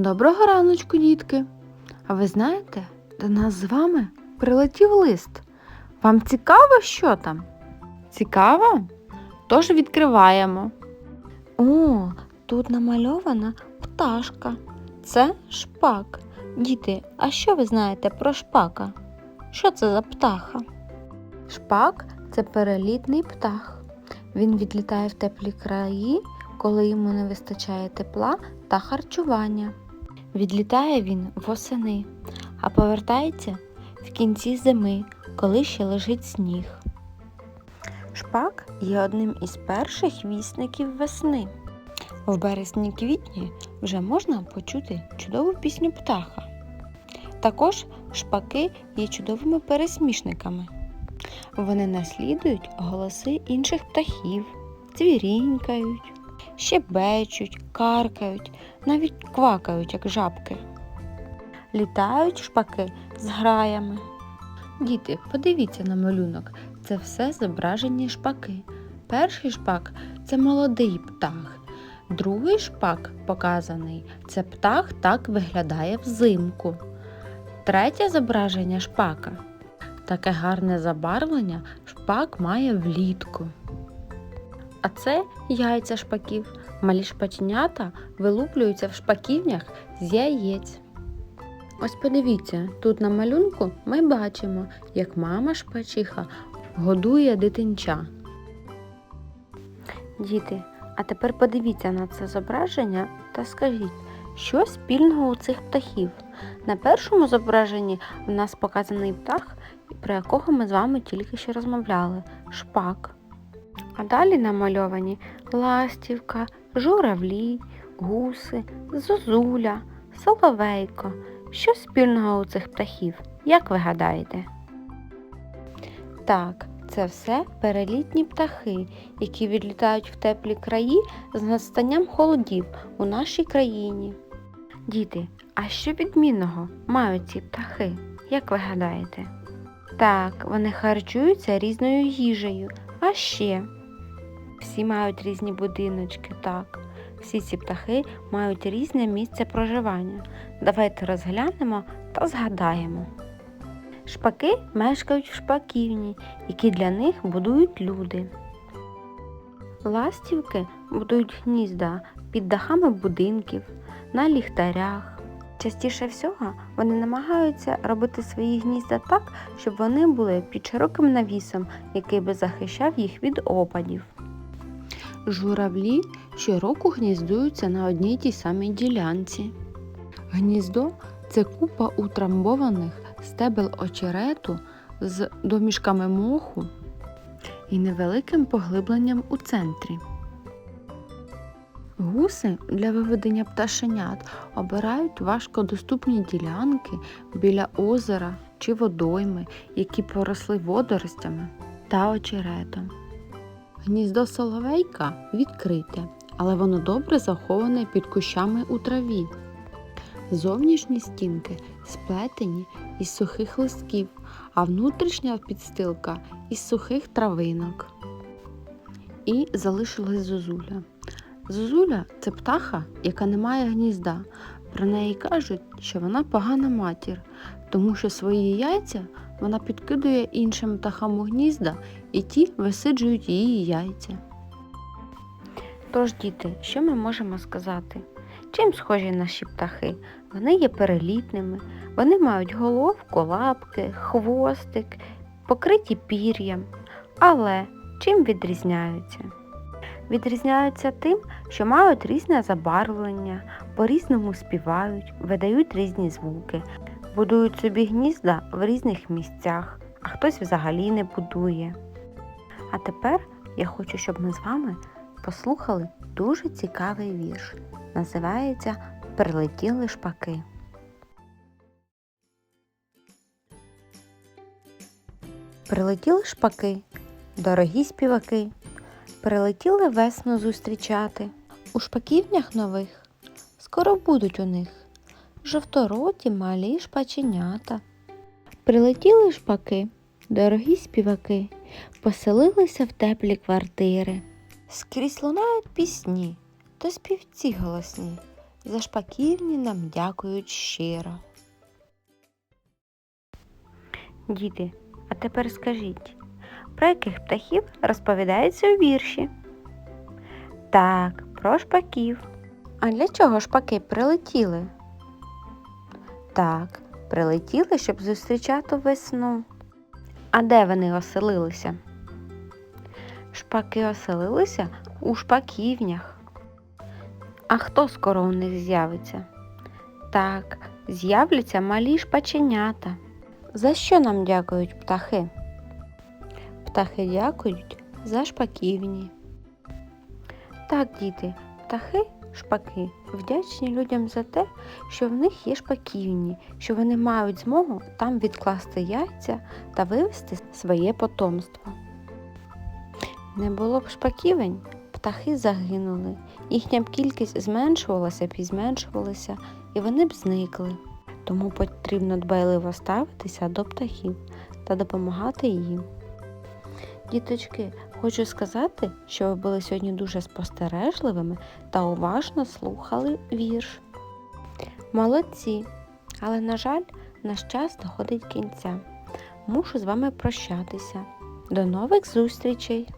Доброго раночку, дітки! А ви знаєте, до нас з вами прилетів лист. Вам цікаво, що там? Цікаво? Тож відкриваємо. О, тут намальована пташка. Це шпак. Діти, а що ви знаєте про шпака? Що це за птаха? Шпак це перелітний птах. Він відлітає в теплі краї, коли йому не вистачає тепла та харчування. Відлітає він восени, а повертається в кінці зими, коли ще лежить сніг. Шпак є одним із перших вісників весни. В березні-квітні вже можна почути чудову пісню птаха. Також шпаки є чудовими пересмішниками. Вони наслідують голоси інших птахів, цвірінькають, щебечуть, каркають, навіть квакають, як жабки. Літають шпаки з граями. Діти, подивіться на малюнок. Це все зображені шпаки. Перший шпак це молодий птах. Другий шпак показаний це птах так виглядає взимку. Третє зображення шпака. Таке гарне забарвлення шпак має влітку. А це яйця шпаків. Малі шпаченята вилуплюються в шпаківнях з яєць. Ось подивіться, тут на малюнку ми бачимо, як мама шпачиха годує дитинча. Діти, а тепер подивіться на це зображення та скажіть, що спільного у цих птахів. На першому зображенні в нас показаний птах, про якого ми з вами тільки що розмовляли шпак. А далі намальовані ластівка, журавлі, гуси, зозуля, соловейко. Що спільного у цих птахів? Як ви гадаєте? Так, це все перелітні птахи, які відлітають в теплі краї з настанням холодів у нашій країні. Діти, а що відмінного мають ці птахи? Як ви гадаєте? Так, вони харчуються різною їжею, а ще всі мають різні будиночки, так. Всі ці птахи мають різне місце проживання. Давайте розглянемо та згадаємо. Шпаки мешкають в шпаківні, які для них будують люди. Ластівки будують гнізда під дахами будинків, на ліхтарях. Частіше всього вони намагаються робити свої гнізда так, щоб вони були під широким навісом, який би захищав їх від опадів. Журавлі щороку гніздуються на одній тій самій ділянці. Гніздо це купа утрамбованих стебел очерету з домішками моху і невеликим поглибленням у центрі. Гуси для виведення пташенят обирають важкодоступні ділянки біля озера чи водойми, які поросли водоростями та очеретом. Гніздо соловейка відкрите, але воно добре заховане під кущами у траві. Зовнішні стінки сплетені із сухих листків, а внутрішня підстилка із сухих травинок. І залишилась зозуля. Зозуля це птаха, яка не має гнізда. Про неї кажуть, що вона погана матір, тому що свої яйця вона підкидує іншим птахам у гнізда, і ті висиджують її яйця. Тож, діти, що ми можемо сказати? Чим схожі наші птахи? Вони є перелітними, вони мають головку, лапки, хвостик, покриті пір'ям. Але чим відрізняються? Відрізняються тим, що мають різне забарвлення, по-різному співають, видають різні звуки, будують собі гнізда в різних місцях, а хтось взагалі не будує. А тепер я хочу, щоб ми з вами послухали дуже цікавий вірш. Називається Прилетіли шпаки. Прилетіли шпаки, дорогі співаки, прилетіли весну зустрічати. У шпаківнях нових скоро будуть у них жовтороті малі шпаченята. Прилетіли шпаки, дорогі співаки, поселилися в теплі квартири. Скрізь лунають пісні та співці голосні. За шпаківні нам дякують щиро. Діти, а тепер скажіть, про яких птахів розповідається у вірші? Так, про шпаків. А для чого шпаки прилетіли? Так, прилетіли, щоб зустрічати весну. А де вони оселилися? Шпаки оселилися у шпаківнях. А хто скоро у них з'явиться? Так, з'являться малі шпаченята. За що нам дякують птахи? Птахи дякують за шпаківні. Так, діти, птахи, шпаки вдячні людям за те, що в них є шпаківні, що вони мають змогу там відкласти яйця та вивести своє потомство. Не було б шпаківень, птахи загинули, їхня б кількість зменшувалася б і зменшувалася, і вони б зникли. Тому потрібно дбайливо ставитися до птахів та допомагати їм. Діточки, хочу сказати, що ви були сьогодні дуже спостережливими та уважно слухали вірш. Молодці! Але, на жаль, наш час доходить кінця. Мушу з вами прощатися. До нових зустрічей!